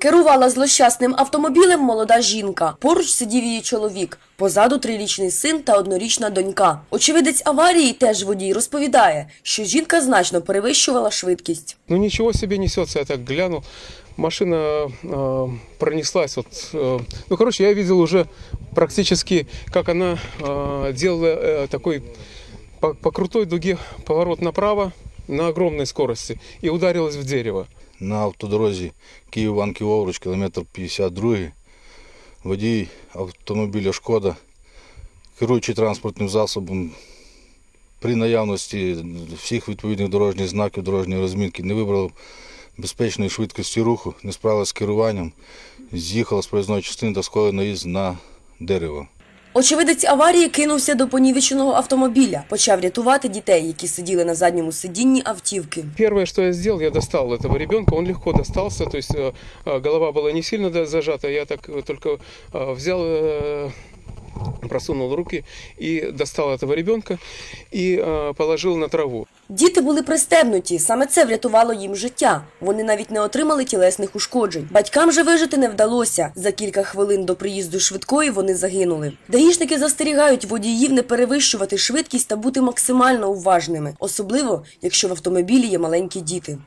Керувала злощасним автомобілем молода жінка. Поруч сидів її чоловік. Позаду трирічний син та однорічна донька. Очевидець аварії, теж водій, розповідає, що жінка значно перевищувала швидкість. Ну ничего себе несется, я так глянул. Машина э, пронеслась. Вот, э, ну, короче, я видел уже практически, как она э, делала э, такой по, по крутой дуге поворот направо на огромной скорости и ударилась в дерево. на автодорозі Київ-Іванків Овруч, кілометр 52. Водій автомобіля Шкода, керуючи транспортним засобом, при наявності всіх відповідних дорожніх знаків, дорожньої розмітки, не вибрав безпечної швидкості руху, не справилася з керуванням, з'їхала з проїзної частини та скоїла наїзд на дерево. Очевидець аварії кинувся до понівеченого автомобіля, почав рятувати дітей, які сиділи на задньому сидінні автівки. Первое, что я сделал, я достал этого ребенка, он легко достался, то есть э, э, голова была не сильно да- зажата, я так э, только э, взял, э, просунул руки и достал этого ребенка э, положил на траву. Діти були пристебнуті, саме це врятувало їм життя. Вони навіть не отримали тілесних ушкоджень. Батькам же вижити не вдалося. За кілька хвилин до приїзду швидкої вони загинули. Даїшники застерігають водіїв не перевищувати швидкість та бути максимально уважними, особливо якщо в автомобілі є маленькі діти.